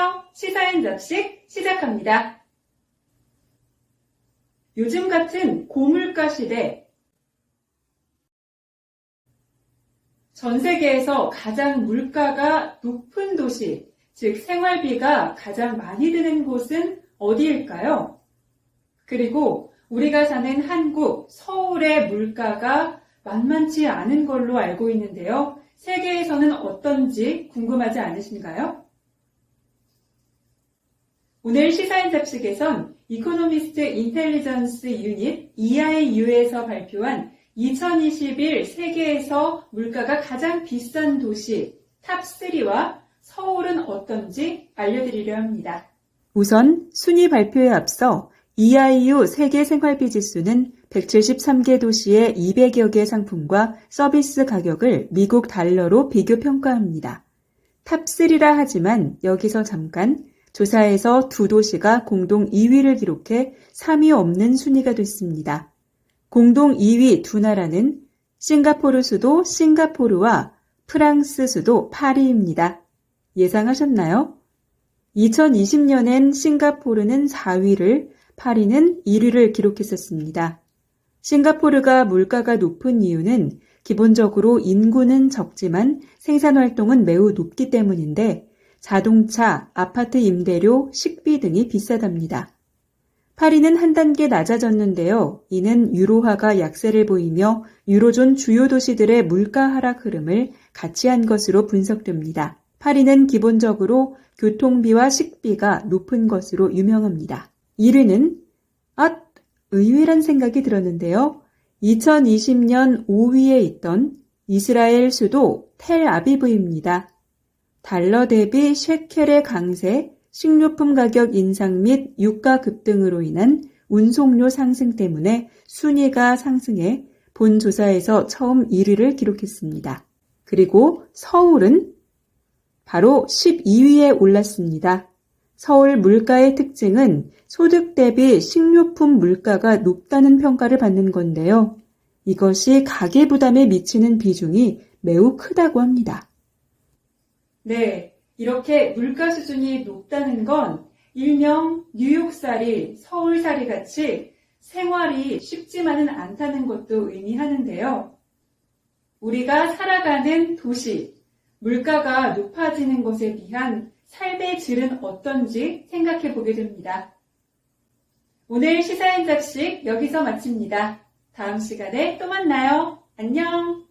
안녕하세요. 시사인 잡식 시작합니다. 요즘 같은 고물가 시대, 전 세계에서 가장 물가가 높은 도시, 즉 생활비가 가장 많이 드는 곳은 어디일까요? 그리고 우리가 사는 한국, 서울의 물가가 만만치 않은 걸로 알고 있는데요. 세계에서는 어떤지 궁금하지 않으신가요? 오늘 시사인 잡식에선 이코노미스트 인텔리전스 유닛 EIU에서 발표한 2021 세계에서 물가가 가장 비싼 도시 탑3와 서울은 어떤지 알려드리려 합니다. 우선 순위 발표에 앞서 EIU 세계 생활비 지수는 173개 도시의 200여 개 상품과 서비스 가격을 미국 달러로 비교 평가합니다. 탑3라 하지만 여기서 잠깐 조사에서 두 도시가 공동 2위를 기록해 3위 없는 순위가 됐습니다. 공동 2위 두 나라는 싱가포르 수도 싱가포르와 프랑스 수도 파리입니다. 예상하셨나요? 2020년엔 싱가포르는 4위를, 파리는 1위를 기록했었습니다. 싱가포르가 물가가 높은 이유는 기본적으로 인구는 적지만 생산 활동은 매우 높기 때문인데 자동차, 아파트 임대료, 식비 등이 비싸답니다. 파리는 한 단계 낮아졌는데요. 이는 유로화가 약세를 보이며 유로존 주요 도시들의 물가 하락 흐름을 같이 한 것으로 분석됩니다. 파리는 기본적으로 교통비와 식비가 높은 것으로 유명합니다. 1위는 아, 의외란 생각이 들었는데요. 2020년 5위에 있던 이스라엘 수도 텔 아비브입니다. 달러 대비 쉐켈의 강세, 식료품 가격 인상 및 유가 급등으로 인한 운송료 상승 때문에 순위가 상승해 본 조사에서 처음 1위를 기록했습니다. 그리고 서울은 바로 12위에 올랐습니다. 서울 물가의 특징은 소득 대비 식료품 물가가 높다는 평가를 받는 건데요. 이것이 가계 부담에 미치는 비중이 매우 크다고 합니다. 네, 이렇게 물가 수준이 높다는 건 일명 뉴욕살이, 서울살이 같이 생활이 쉽지만은 않다는 것도 의미하는데요. 우리가 살아가는 도시, 물가가 높아지는 것에 비한 삶의 질은 어떤지 생각해 보게 됩니다. 오늘 시사인 잡식 여기서 마칩니다. 다음 시간에 또 만나요. 안녕!